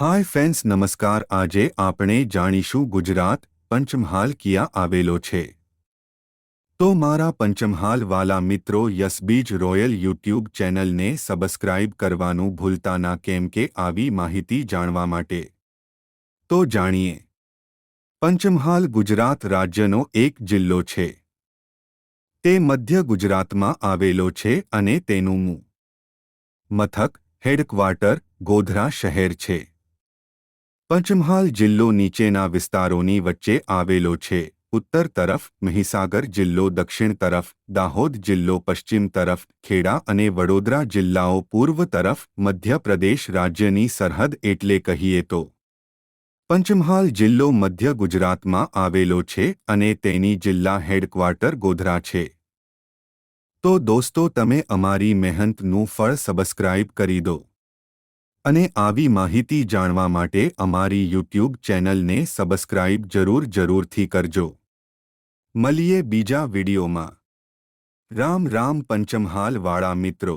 હાય fans નમસ્કાર. આજે આપણે જાણીશું ગુજરાત પંચમહાલ ક્યાં આવેલો છે. તો મારા પંચમહાલ વાલા મિત્રો યસબીજ રોયલ યુટ્યુબ ચેનલને સબસ્ક્રાઇબ કરવાનું ભૂલતા ના કેમ કે આવી માહિતી જાણવા માટે. તો જાણીએ. પંચમહાલ ગુજરાત રાજ્યનો એક જિલ્લો છે. તે મધ્ય ગુજરાતમાં આવેલો છે અને તેનું મથક, હેડક્વાર્ટર, ગોધરા શહેર છે. પંચમહાલ જિલ્લો નીચેના વિસ્તારોની વચ્ચે આવેલો છે. ઉત્તર તરફ મહીસાગર જિલ્લો, દક્ષિણ તરફ દાહોદ જિલ્લો, પશ્ચિમ તરફ ખેડા અને વડોદરા જિલ્લાઓ, પૂર્વ તરફ મધ્યપ્રદેશ રાજ્યની સરહદ એટલે કહીએ તો પંચમહાલ જિલ્લો મધ્ય ગુજરાતમાં આવેલો છે અને તેની જિલ્લા હેડક્વાર્ટર ગોધરા છે. તો દોસ્તો, તમે અમારી મહેનતનું ફળ સબસ્ક્રાઇબ કરી દો. અને આવી માહિતી જાણવા માટે અમારી યુટ્યુબ ચેનલને સબસ્ક્રાઇબ જરૂર જરૂરથી કરજો. મળીએ બીજા વિડીયોમાં. રામ રામ પંચમહાલ વાળા મિત્રો.